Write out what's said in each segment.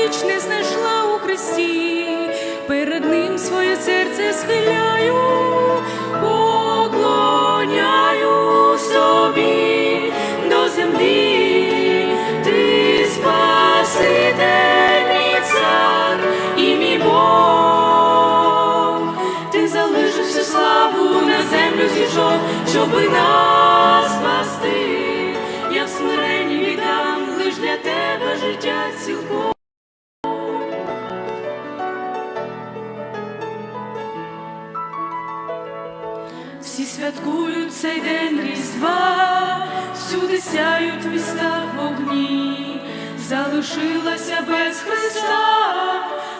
вічне знайшла у Христі, перед ним своє серце схиляю, поклоняю собі до землі, ти спаситель, мій цар і мій Бог, ти залишив славу на землю зійшов, щоби нас спасти. Я в смиренні віддам лиш для тебе життя цілком. Всі святкують цей день Різдва, всюди сяють міста вогні, залишилася без Христа,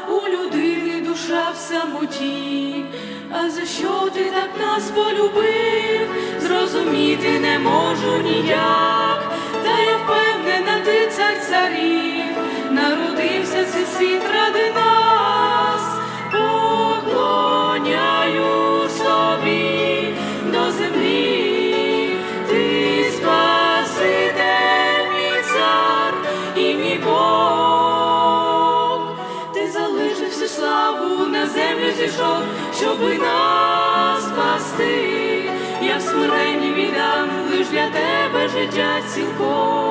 у людини душа в самоті. А за що ти так нас полюбив? Зрозуміти не можу ніяк, щоби нас спасти. Я в смиренні віддам лиш для тебе життя цілком.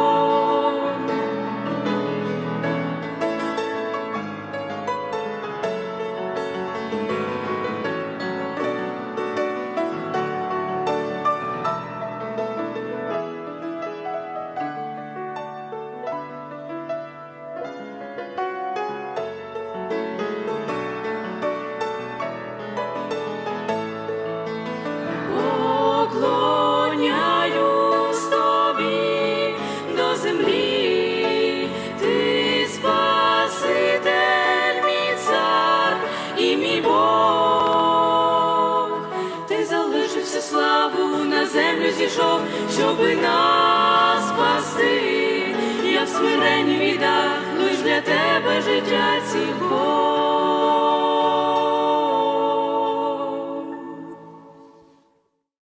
Залишив славу на землю зійшов, щоби нас спасти. Я в смиренні віддав лиш для тебе життя цілком.